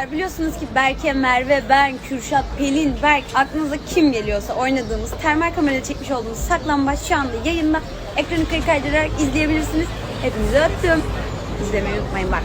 Arkadaşlar biliyorsunuz ki Berke, Merve, ben, Kürşat, Pelin, Berk aklınıza kim geliyorsa oynadığımız termal kamerayla çekmiş olduğumuz saklambaç şu anda yayında. Ekranı kaydırarak izleyebilirsiniz. Hepinizi öptüm. İzlemeyi unutmayın bak.